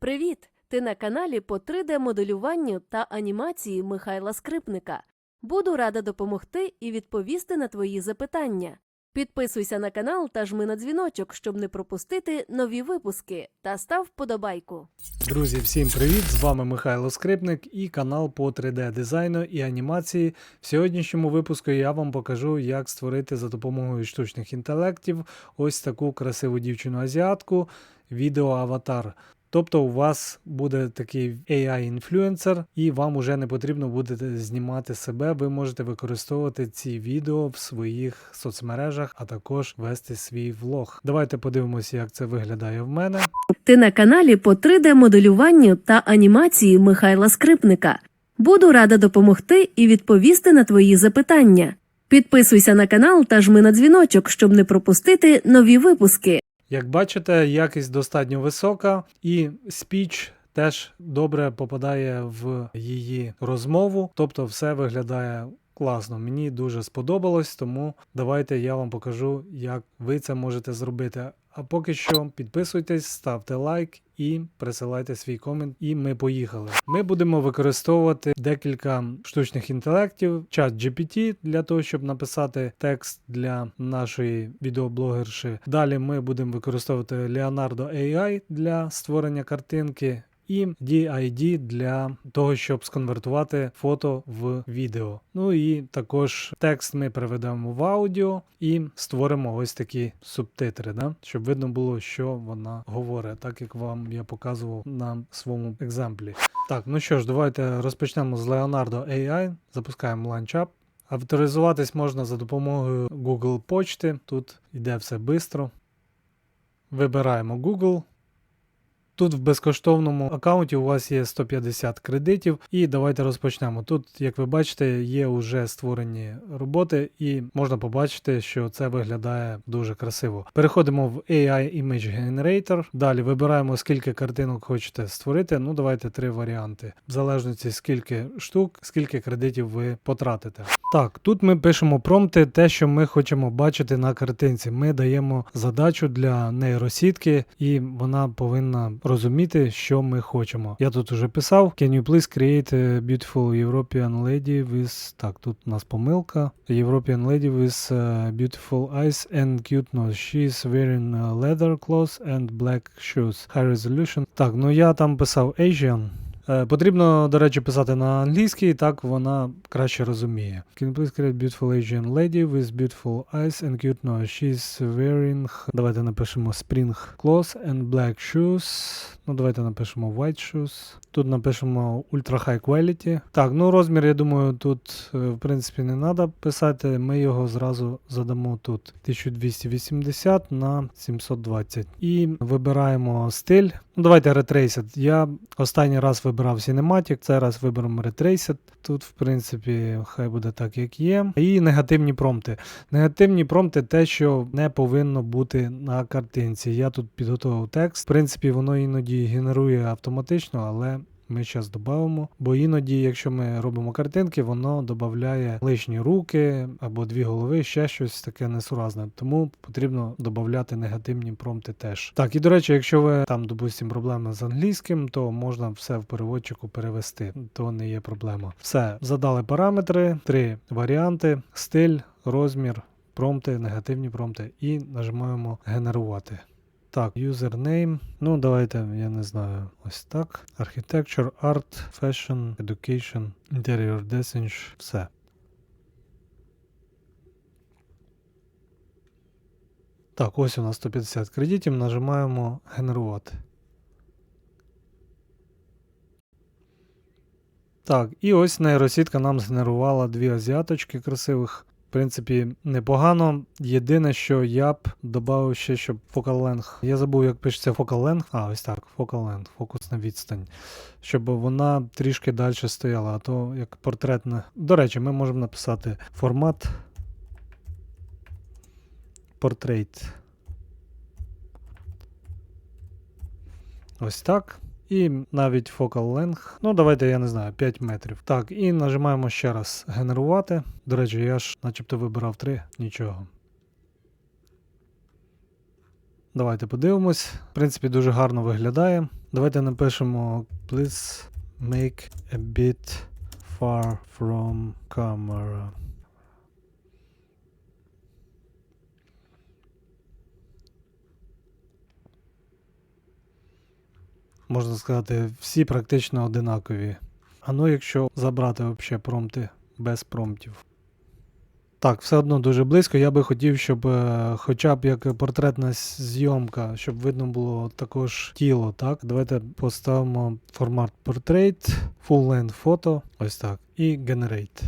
Привіт! Ти на каналі по 3D-моделюванню та анімації Михайла Скрипника. Буду рада допомогти і відповісти на твої запитання. Підписуйся на канал та жми на дзвіночок, щоб не пропустити нові випуски, та став вподобайку. Друзі, всім привіт! З вами Михайло Скрипник і канал по 3D дизайну і анімації. В сьогоднішньому випуску я вам покажу, як створити за допомогою штучних інтелектів ось таку красиву дівчину-азіатку, відеоаватар. Тобто у вас буде такий AI-інфлюенсер, і вам уже не потрібно буде знімати себе. Ви можете використовувати ці відео в своїх соцмережах, а також вести свій влог. Давайте подивимося, як це виглядає в мене. Ти на каналі по 3D-моделюванню та анімації Михайла Скрипника. Буду рада допомогти і відповісти на твої запитання. Підписуйся на канал та жми на дзвіночок, щоб не пропустити нові випуски. Як бачите, якість достатньо висока, і спіч теж добре попадає в її розмову, тобто все виглядає класно. Мені дуже сподобалось, тому давайте я вам покажу, як ви це можете зробити. А поки що підписуйтесь, ставте лайк і присилайте свій комент. І ми поїхали. Ми будемо використовувати декілька штучних інтелектів, чат GPT для того, щоб написати текст для нашої відеоблогерши. Далі ми будемо використовувати Leonardo AI для створення картинки. І DID для того, щоб сконвертувати фото в відео. Ну і також текст ми переведемо в аудіо і створимо ось такі субтитри, да? щоб видно було, що вона говорить, так як вам я показував на своєму екземплі. Так, ну що ж, давайте розпочнемо з Leonardo AI. Запускаємо LaunchUp. Авторизуватись можна за допомогою Google почти. Тут йде все швидко. Вибираємо Google. Тут в безкоштовному аккаунті у вас є 150 кредитів, і давайте розпочнемо. Тут, як ви бачите, є вже створені роботи, і можна побачити, що це виглядає дуже красиво. Переходимо в AI Image Generator. Далі вибираємо, скільки картинок хочете створити. Ну, давайте три варіанти. В залежності скільки штук, скільки кредитів ви потратите. Так, тут ми пишемо промпти, те, що ми хочемо бачити на картинці. Ми даємо задачу для нейросітки, і вона повинна розуміти, що ми хочемо. Я тут уже писав: Can you please create a beautiful European lady with... Так, тут у нас помилка. European lady with uh, beautiful eyes and cute nose. She is wearing uh, leather clothes and black shoes. High resolution. Так, ну я там писав Asian. Е, Потрібно, до речі, писати на англійській, так вона краще розуміє. Can you please create beautiful Asian lady with beautiful eyes and cute nose. She's wearing... Давайте напишемо spring clothes and black shoes. Ну, давайте напишемо white shoes. Тут напишемо ultra high quality. Так, ну розмір, я думаю, тут, е, в принципі, не треба писати. Ми його зразу задамо тут 1280 на 720. І вибираємо стиль. Ну, давайте Retraced. Я останній раз вибирав Cinematic, зараз виберемо Retraced. Тут, в принципі, хай буде так, як є. І негативні промпти. Негативні промпти те, що не повинно бути на картинці. Я тут підготував текст. В принципі, воно іноді генерує автоматично, але. Ми зараз додамо, бо іноді, якщо ми робимо картинки, воно додає лишні руки або дві голови, ще щось таке несуразне. Тому потрібно додати негативні промпти теж. Так, і до речі, якщо ви там, допустимо, проблеми з англійським, то можна все в переводчику перевести, то не є проблема. Все, задали параметри, три варіанти: стиль, розмір, промпти, негативні промпти, і нажимаємо генерувати. Так, username. Ну, давайте, я не знаю, ось так. Architecture, Art, Fashion, Education, Interior Design, все. Так, ось у нас 150 кредитів. Нажимаємо генерувати. Так, і ось нейросітка нам згенерувала дві азіаточки красивих. В принципі, непогано. Єдине, що я б додав ще, щоб length. Я забув, як пишеться length. А, ось так, focal length, фокусна відстань. Щоб вона трішки далі стояла, а то як портретна. До речі, ми можемо написати формат. Портрейт. Ось так. І навіть focal length. Ну, давайте, я не знаю, 5 метрів. Так, і нажимаємо ще раз генерувати. До речі, я ж начебто вибирав 3, нічого. Давайте подивимось. В принципі, дуже гарно виглядає. Давайте напишемо please make a bit far from camera. Можна сказати, всі практично одинакові. А ну, якщо забрати взагалі промпти без промптів. Так, все одно дуже близько. Я би хотів, щоб е, хоча б як портретна зйомка, щоб видно було також тіло. Так, давайте поставимо формат Portrait, Full Length Photo, ось так, і Generate.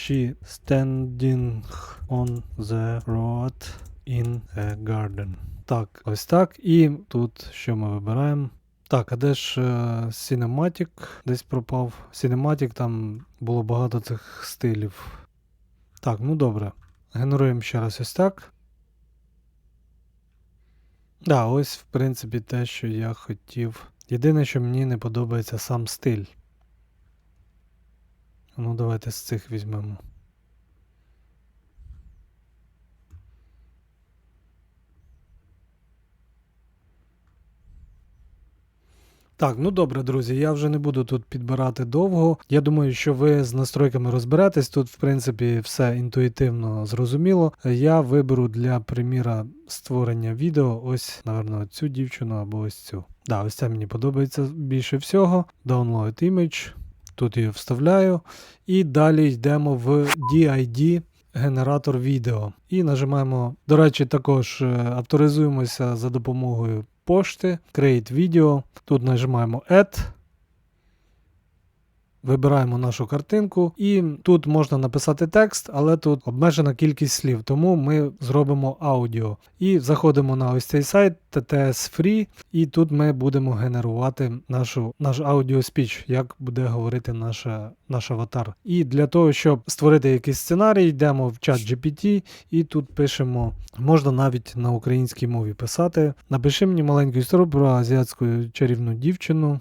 She standing on the road in a garden. Так, ось так. І тут що ми вибираємо? Так, а де ж е, Cinematic? Десь пропав. Cinematic, там було багато цих стилів. Так, ну добре. Генеруємо ще раз ось так. Да, ось, в принципі, те, що я хотів. Єдине, що мені не подобається сам стиль. Ну, давайте з цих візьмемо. Так, ну добре, друзі, я вже не буду тут підбирати довго. Я думаю, що ви з настройками розберетесь. Тут, в принципі, все інтуїтивно зрозуміло. Я виберу для приміра створення відео ось, напевно, цю дівчину або ось цю. Да, ось це мені подобається більше всього. Download image. Тут її вставляю. І далі йдемо в DID генератор відео. І нажимаємо, до речі, також е, авторизуємося за допомогою пошти, Create Video. Тут нажимаємо Add. Вибираємо нашу картинку, і тут можна написати текст, але тут обмежена кількість слів, тому ми зробимо аудіо. І заходимо на ось цей сайт TTS Free, і тут ми будемо генерувати нашу, наш аудіоспіч, як буде говорити наша, наш аватар. І для того, щоб створити якийсь сценарій, йдемо в чат GPT і тут пишемо, можна навіть на українській мові писати. Напиши мені маленьку історію про азіатську чарівну дівчину.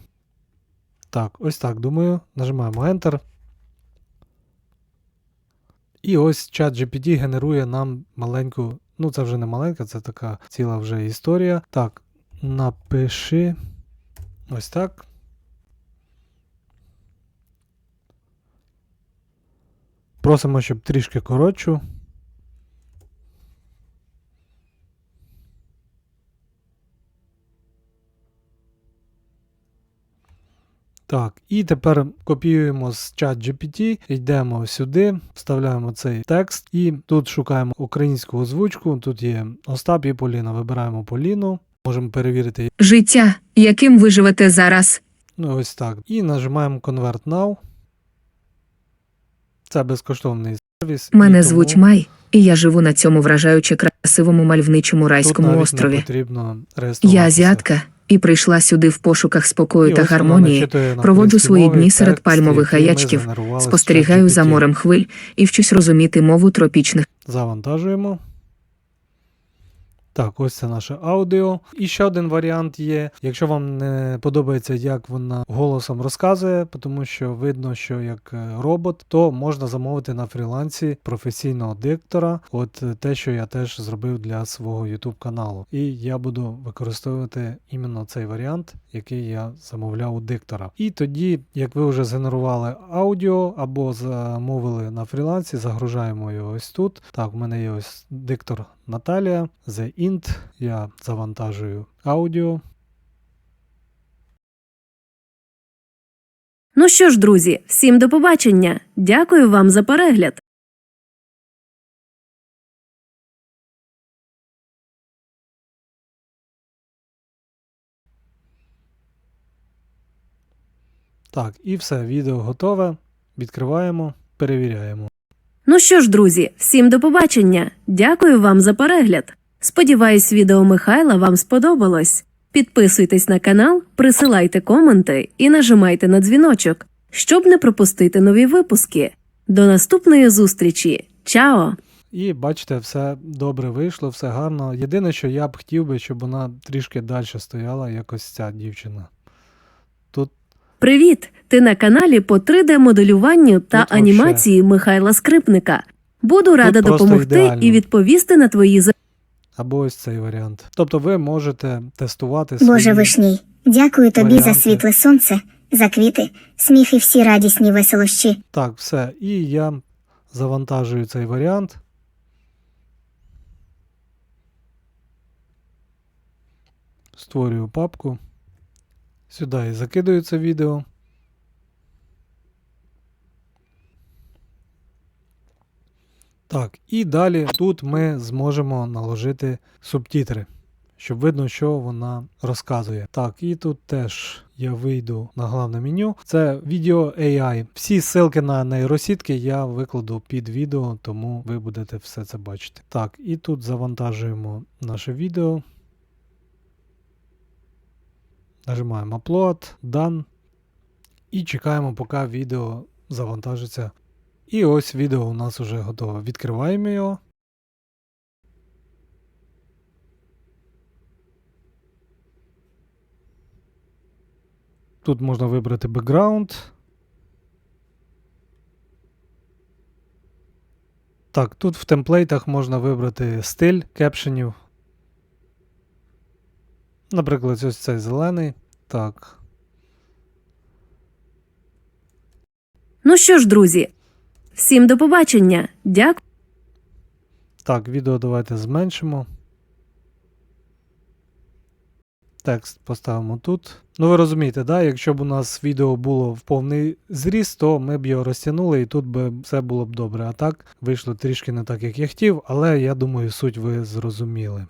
Так, ось так думаю. Нажимаємо Enter. І ось чат GPT генерує нам маленьку. Ну, це вже не маленька, це така ціла вже історія. Так, напиши. Ось так. Просимо, щоб трішки коротшу. Так, і тепер копіюємо з чат GPT, йдемо сюди, вставляємо цей текст і тут шукаємо українську озвучку. Тут є Остап і Поліна. Вибираємо Поліну, можемо перевірити. Життя, яким ви живете зараз, Ну, ось так. І нажимаємо Convert Now. Це безкоштовний сервіс. мене тому звуть Май, і я живу на цьому вражаюче красивому мальовничому тут райському Не острові. потрібно реєструватися. Я азіатка і прийшла сюди в пошуках спокою І та гармонії. проводжу свої дні серед пальмових гаячків, Спостерігаю за морем хвиль і вчусь розуміти мову тропічних. Завантажуємо. Так, ось це наше аудіо. І ще один варіант є. Якщо вам не подобається, як вона голосом розказує, тому що видно, що як е, робот, то можна замовити на фрілансі професійного диктора. От е, те, що я теж зробив для свого YouTube каналу. І я буду використовувати іменно цей варіант, який я замовляв у диктора. І тоді, як ви вже згенерували аудіо або замовили на фрілансі, загружаємо його ось тут. Так, в мене є ось диктор Наталія, The Int. Я завантажую аудіо. Ну що ж, друзі, всім до побачення. Дякую вам за перегляд. Так, і все, відео готове. Відкриваємо, перевіряємо. Ну що ж, друзі, всім до побачення. Дякую вам за перегляд. Сподіваюсь, відео Михайла вам сподобалось. Підписуйтесь на канал, присилайте коменти і нажимайте на дзвіночок, щоб не пропустити нові випуски. До наступної зустрічі. Чао! І бачите, все добре вийшло, все гарно. Єдине, що я б хотів би, щоб вона трішки далі стояла, як ось ця дівчина. Тут Привіт! Ти на каналі по 3D-моделюванню та Тут вообще. анімації Михайла Скрипника. Буду рада допомогти ідеально. і відповісти на твої запитання. Або ось цей варіант. Тобто ви можете тестувати свої... Боже вишній, дякую тобі варіанти. за світле сонце, за квіти, сміх і всі радісні веселощі. Так, все. І я завантажую цей варіант. Створюю папку. Сюди і закидаю це відео. Так, і далі тут ми зможемо наложити субтитри, щоб видно, що вона розказує. Так, і тут теж я вийду на головне меню. Це відео AI. Всі ссылки на нейросітки я викладу під відео, тому ви будете все це бачити. Так, і тут завантажуємо наше відео. Нажимаємо Upload, Done. І чекаємо, поки відео завантажиться. І ось відео у нас вже готове. Відкриваємо його. Тут можна вибрати бекграунд. Так, тут в темплейтах можна вибрати стиль кепшенів. Наприклад, ось цей зелений. Так. Ну що ж, друзі, всім до побачення. Дякую. Так, відео давайте зменшимо. Текст поставимо тут. Ну, ви розумієте, да? якщо б у нас відео було в повний зріст, то ми б його розтягнули і тут би все було б добре. А так вийшло трішки не так, як я хотів, але я думаю, суть ви зрозуміли.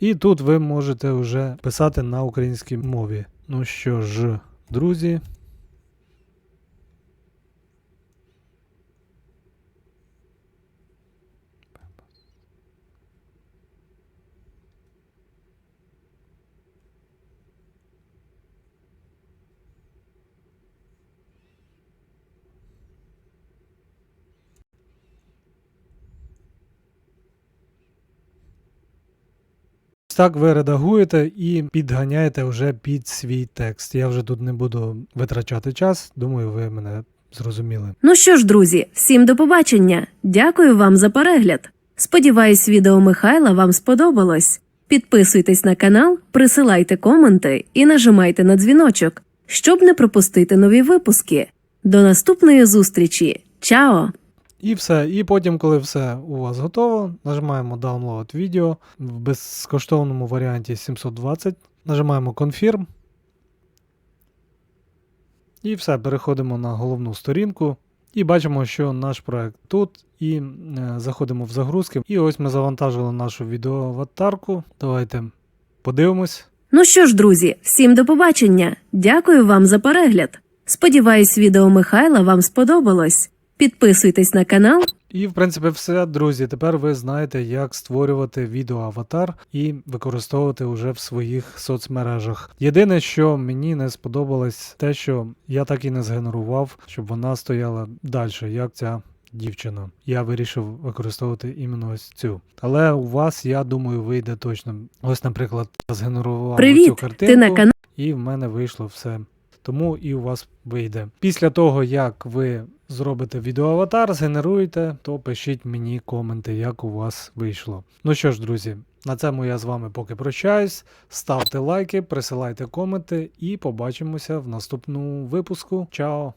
І тут ви можете вже писати на українській мові. Ну що ж, друзі. Так ви редагуєте і підганяєте вже під свій текст. Я вже тут не буду витрачати час. Думаю, ви мене зрозуміли. Ну що ж, друзі, всім до побачення. Дякую вам за перегляд. Сподіваюсь, відео Михайла вам сподобалось. Підписуйтесь на канал, присилайте коменти і нажимайте на дзвіночок, щоб не пропустити нові випуски. До наступної зустрічі. Чао! І все. І потім, коли все у вас готово, нажимаємо Download відео в безкоштовному варіанті 720. Нажимаємо Confirm. І все, переходимо на головну сторінку. І бачимо, що наш проект тут. І е, заходимо в загрузки. І ось ми завантажили нашу відеоаватарку. Давайте подивимось. Ну що ж, друзі, всім до побачення. Дякую вам за перегляд. Сподіваюсь, відео Михайла вам сподобалось. Підписуйтесь на канал. І, в принципі, все, друзі. Тепер ви знаєте, як створювати відеоаватар і використовувати уже в своїх соцмережах. Єдине, що мені не сподобалось, те, що я так і не згенерував, щоб вона стояла далі, як ця дівчина. Я вирішив використовувати іменно ось цю. Але у вас, я думаю, вийде точно. Ось, наприклад, згенерував цю картинку. Ти на каналі. і в мене вийшло все. Тому і у вас вийде. Після того, як ви зробите відеоаватар, згенеруєте, то пишіть мені коменти, як у вас вийшло. Ну що ж, друзі, на цьому я з вами поки прощаюсь. Ставте лайки, присилайте коменти і побачимося в наступному випуску. Чао!